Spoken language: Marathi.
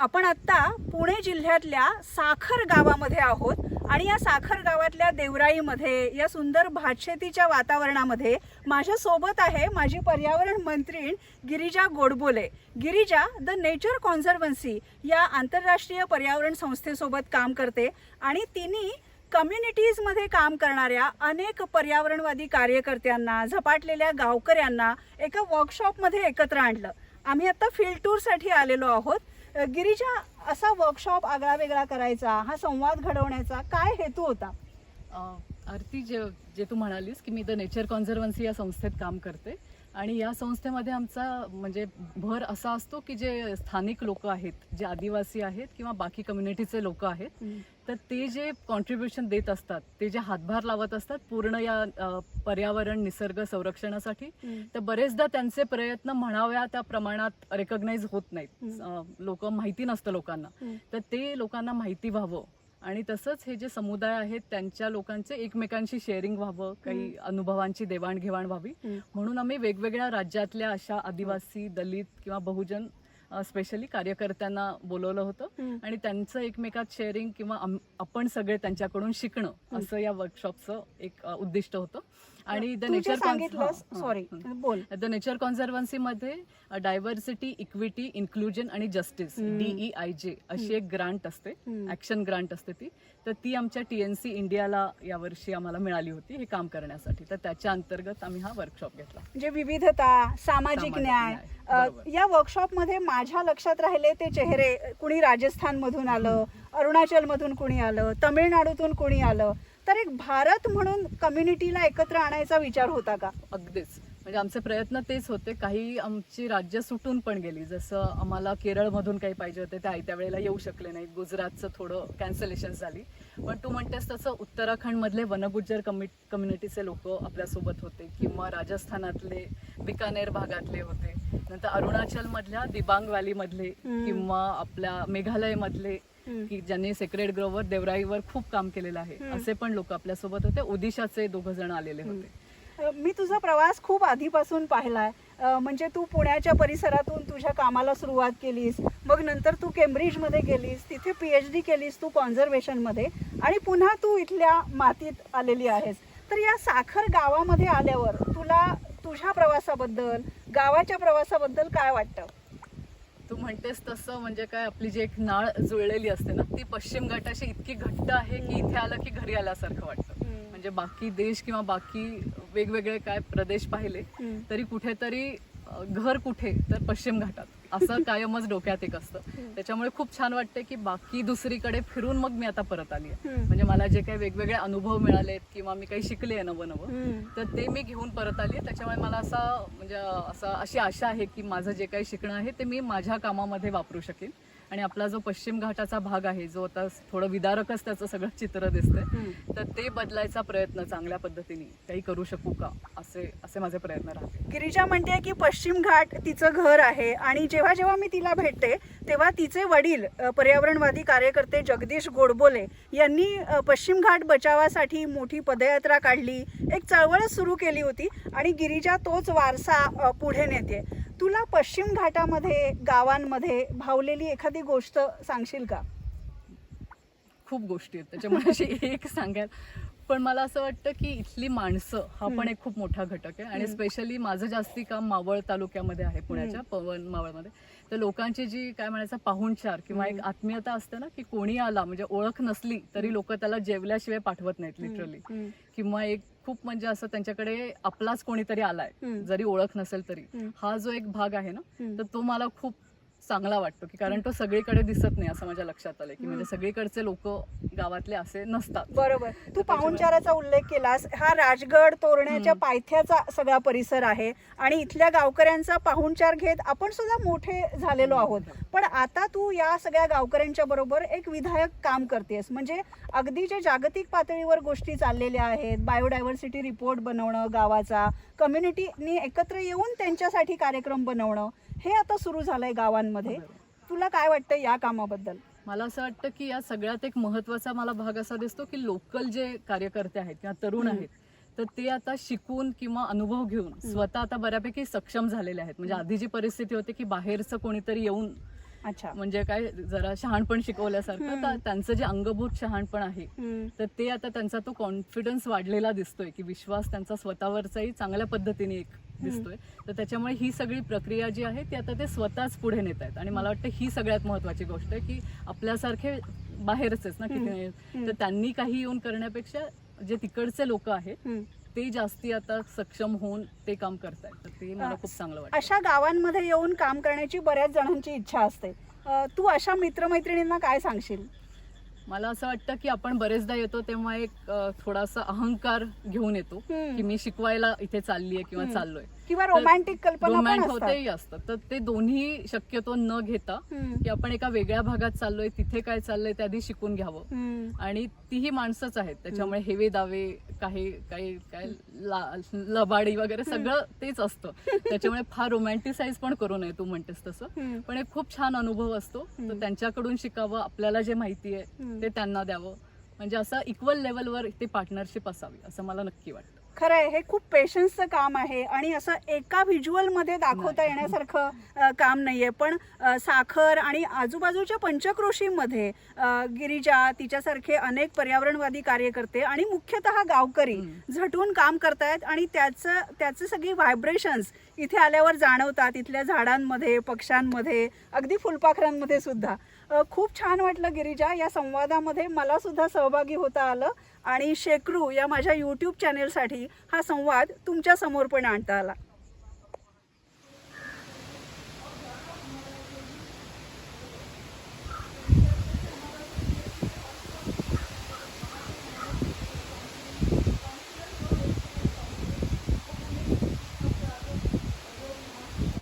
आपण आत्ता पुणे जिल्ह्यातल्या साखर गावामध्ये आहोत आणि या साखर गावातल्या देवराईमध्ये या सुंदर भातशेतीच्या वातावरणामध्ये माझ्यासोबत आहे माझी पर्यावरण मंत्री Girija Godbole. Girija the nature conservancy या आंतरराष्ट्रीय पर्यावरण संस्थेसोबत काम करते आणि तिने कम्युनिटीजमध्ये काम करणाऱ्या अनेक पर्यावरणवादी कार्यकर्त्यांना झपाटलेल्या गावकऱ्यांना एका वर्कशॉपमध्ये एकत्र आणलं. आम्ही आत्ता फील्ड टूरसाठी आलेलो आहोत. गिरीजा असा वर्कशॉप आगळा वेगळा करायचा हा संवाद घडवण्याचा काय हेतू होता? आरती जे जे तू म्हणालीस की मी द नेचर कॉन्झर्वन्सी या संस्थेत काम करते. आणि या संस्थेमध्ये आमचा म्हणजे भर असा असतो की जे स्थानिक लोक आहेत जे आदिवासी आहेत किंवा बाकी कम्युनिटीचे लोक आहेत तर ते जे कॉन्ट्रीब्युशन देत असतात ते जे हातभार लावत असतात पूर्ण या पर्यावरण निसर्ग संरक्षणासाठी तर बरेचदा त्यांचे प्रयत्न म्हणाव्या त्या प्रमाणात रेकग्नाईज होत नाहीत. लोक माहिती नसतं लोकांना. तर ते लोकांना माहिती व्हावं. आणि तसंच हे जे समुदाय आहेत त्यांच्या लोकांचे एकमेकांशी शेअरिंग व्हावं काही अनुभवांची देवाणघेवाण व्हावी. म्हणून आम्ही वेगवेगळ्या राज्यातल्या अशा आदिवासी दलित किंवा बहुजन स्पेशली कार्यकर्त्यांना बोलवलं होतं. आणि त्यांचं एकमेकात शेअरिंग किंवा आपण सगळे त्यांच्याकडून शिकणं असं या वर्कशॉपचं एक उद्दिष्ट होतं. आणि द नेचर सांगितलंस सॉरी बोल. द नेचर कॉन्झर्वन्सीमध्ये डायव्हर्सिटी इक्विटी इन्क्लुजन आणि justice D E I J अशी एक ग्रांट असते ऍक्शन ग्रांट असते ती. तर ती आमच्या टीएनसी इंडियाला यावर्षी आम्हाला मिळाली होती हे काम करण्यासाठी. तर त्याच्या अंतर्गत आम्ही हा वर्कशॉप घेतला. म्हणजे विविधता सामाजिक न्याय. या वर्कशॉपमध्ये माझ्या लक्षात राहिले ते चेहरे कुणी राजस्थानमधून आलं अरुणाचलमधून कुणी आलं तमिळनाडूतून कुणी आलं तर एक भारत म्हणून कम्युनिटीला एकत्र आणायचा विचार होता का? अगदीच. म्हणजे आमचे प्रयत्न तेच होते. काही आमची राज्य सुटून पण गेली. जसं आम्हाला केरळमधून काही पाहिजे होते ते आयत्या वेळेला येऊ शकले नाहीत. गुजरातचं थोडं कॅन्सलेशन झाली. पण तू म्हणतेस तसं उत्तराखंडमधले वनगुज्जर कम्यु कम्युनिटीचे लोक आपल्यासोबत होते किंवा राजस्थानातले बिकानेर भागातले होते. नंतर अरुणाचलमधल्या दिबांग व्हॅलीमधले. किंवा आपल्या मेघालयमधले. की ज्यांनी सेक्रेड ग्रोवर देवराईवर खूप काम केलेलं आहे. असे पण लोक आपल्यासोबत होते. ओदिशाचे दोघ जण आलेले होते. मी तुझा प्रवास खूप आधीपासून पाहिलाय. अ, म्हणजे तू पुण्याच्या परिसरातून तुझ्या कामाला सुरुवात केलीस मग नंतर तू केम्ब्रिजमध्ये गेलीस तिथे पी एच डी केलीस तू कॉन्झर्वेशनमध्ये आणि पुन्हा तू इथल्या मातीत आलेली आहेस. तर या साखर गावामध्ये आल्यावर तुला तुझ्या प्रवासाबद्दल गावाच्या प्रवासाबद्दल काय वाटतं? तू म्हणतेस तसं म्हणजे काय आपली जी एक नाळ जुळलेली असते ना ती पश्चिम घाटाशी इतकी घट्ट आहे की इथे आलं की घरी आल्यासारखं वाटतं. म्हणजे बाकी देश किंवा बाकी वेगवेगळे काय प्रदेश पाहिले. तरी कुठेतरी घर कुठे तर पश्चिम घाटात असं कायमच डोक्यात एक असतं त्याच्यामुळे खूप छान वाटते की बाकी दुसरीकडे फिरून मग मी आता परत आली आहे. म्हणजे मला जे काही वेगवेगळे अनुभव मिळालेत किंवा मी काही शिकले आहे नवं नवं. तर ते मी घेऊन परत आली त्याच्यामुळे मला असा म्हणजे असं अशी आशा आहे की माझं जे काही शिकणं आहे ते मी माझ्या कामामध्ये वापरू शकेन आणि आपला जो पश्चिम घाटाचा भाग आहे जो आता थोडं विदारकच त्याचं सगळं चित्र दिसतंय. तर ते बदलायचा प्रयत्न चांगल्या पद्धतीने काही करू शकू का? असे असे माझे प्रयत्न राहतील. गिरिजा म्हणते की पश्चिम घाट तिचं घर आहे आणि जेव्हा जेव्हा मी तिला भेटते तेव्हा तिचे वडील पर्यावरणवादी कार्यकर्ते जगदीश गोडबोले यांनी पश्चिम घाट बचावासाठी मोठी पदयात्रा काढली एक चळवळच सुरू केली होती आणि गिरिजा तोच वारसा पुढे नेते. तुला पश्चिम घाटामध्ये गावांमध्ये भावलेली एखादी गोष्ट सांगशील का खूप गोष्टी आहेत त्याच्यामुळे अशी एक सांगाल पण मला असं वाटतं की इथली माणसं हा पण एक खूप मोठा घटक आहे आणि. स्पेशली माझं जास्ती काम मावळ तालुक्यामध्ये आहे पुण्याच्या पवन मावळमध्ये तर लोकांची जी काय म्हणायचं पाहुणचार किंवा एक. आत्मीयता असते ना की कोणी आला म्हणजे ओळख नसली तरी लोक त्याला जेवल्याशिवाय पाठवत नाहीत लिटरली. किंवा एक खूप म्हणजे असं त्यांच्याकडे आपलाच कोणीतरी आलाय. जरी ओळख नसेल तरी. हा जो एक भाग आहे ना. तर तो मला खूप चांगला वाटतो की कारण तो सगळीकडे दिसत नाही असं माझ्या लक्षात आलंय की म्हणजे सगळीकडचे लोक गावातले असे नसतात. बरोबर. तू पाहुणचाराचा उल्लेख केलास. हा राजगड तोरण्याच्या. पायथ्याचा सगळा परिसर आहे आणि इथल्या गावकऱ्यांचा पाहुणचार घेत आपण सुद्धा मोठे झालेलो. आहोत. पण आता तू या सगळ्या गावकऱ्यांच्या बरोबर एक विधायक काम करतेस. म्हणजे अगदी जे जागतिक पातळीवर गोष्टी चाललेल्या आहेत बायोडायव्हर्सिटी रिपोर्ट बनवणं गावाचा कम्युनिटीनी एकत्र येऊन त्यांच्यासाठी कार्यक्रम बनवणं हे आता सुरू झालंय गावांमध्ये. तुला काय वाटतं या कामाबद्दल मला असं वाटतं की या सगळ्यात एक महत्त्वाचा मला भाग असा दिसतो की लोकल जे कार्यकर्ते आहेत किंवा तरुण. आहेत तर ते आता शिकून किंवा अनुभव घेऊन स्वतः आता बऱ्यापैकी सक्षम झालेले आहेत म्हणजे आधी जी परिस्थिती होती की बाहेरचं कोणीतरी येऊन अच्छा म्हणजे काय जरा शहाणपण शिकवल्यासारखं. तर त्यांचं जे अंगभूत शहाणपण आहे. तर ते आता त्यांचा तो कॉन्फिडन्स वाढलेला दिसतोय की विश्वास त्यांचा स्वतःवरचाही चांगल्या पद्धतीने एक दिसतोय. तर त्याच्यामुळे ही सगळी प्रक्रिया जी आहे ती आता ते स्वतःच पुढे नेत आहेत. आणि मला वाटतं ही सगळ्यात महत्वाची गोष्ट आहे की आपल्यासारखे बाहेरच ना हम्म. किती. तर त्यांनी काही येऊन करण्यापेक्षा जे तिकडचे लोक आहेत. ते जास्ती आता सक्षम होऊन ते काम करतायत तर ते मला खूप चांगलं वाटतं. अशा गावांमध्ये येऊन काम करण्याची बऱ्याच जणांची इच्छा असते. तू अशा मित्रमैत्रिणींना काय सांगशील? मला असं वाटतं की आपण बरेचदा येतो तेव्हा एक अ, थोडासा अहंकार घेऊन येतो. की मी शिकवायला इथे चाललीये किंवा. चाललोय किंवा रोमॅन्टिक कल्पना पण असतात. होतेही तर ते दोन्ही शक्यतो न घेता हम्म. की आपण एका वेगळ्या भागात चाललोय तिथे काय चाललंय त्या आधी शिकून घ्यावं. हम्म. आणि तीही माणसंच आहेत. त्याच्यामुळे हेवे दावे काही काही काय ला- लबाडी वगैरे सगळं तेच असतं. त्याच्यामुळे फार रोमॅन्टिसाइज पण करू नये तू म्हणतेस तसं. हम्म. पण एक खूप छान अनुभव असतो. हम्म. तर त्यांच्याकडून शिकावं आपल्याला जे माहिती आहे हम्म. ते त्यांना द्यावं. म्हणजे असं इक्वल लेवलवर ते पार्टनरशिप असावी असं मला नक्की वाटतं. खरं आहे हे खूप पेशन्सचं काम आहे आणि असं एका व्हिज्युअलमध्ये दाखवता नाही. येण्यासारखं काम नाहीये पण अ, साखर आणि आजूबाजूच्या पंचक्रोशीमध्ये गिरिजा तिच्यासारखे अनेक पर्यावरणवादी कार्यकर्ते आणि मुख्यतः गावकरी. झटून काम करतायत आणि त्याचं त्याचे सगळी व्हायब्रेशन्स इथे आल्यावर जाणवतात इथल्या झाडांमध्ये पक्ष्यांमध्ये अगदी फुलपाखरांमध्ये सुद्धा खूप छान वाटलं गिरिजा. या संवादामध्ये मला सुद्धा सहभागी होता आलं. आणि शेकरू या माझ्या यूट्यूब चॅनेलसाठी हा संवाद तुमच्यासमोर पण आणता आला.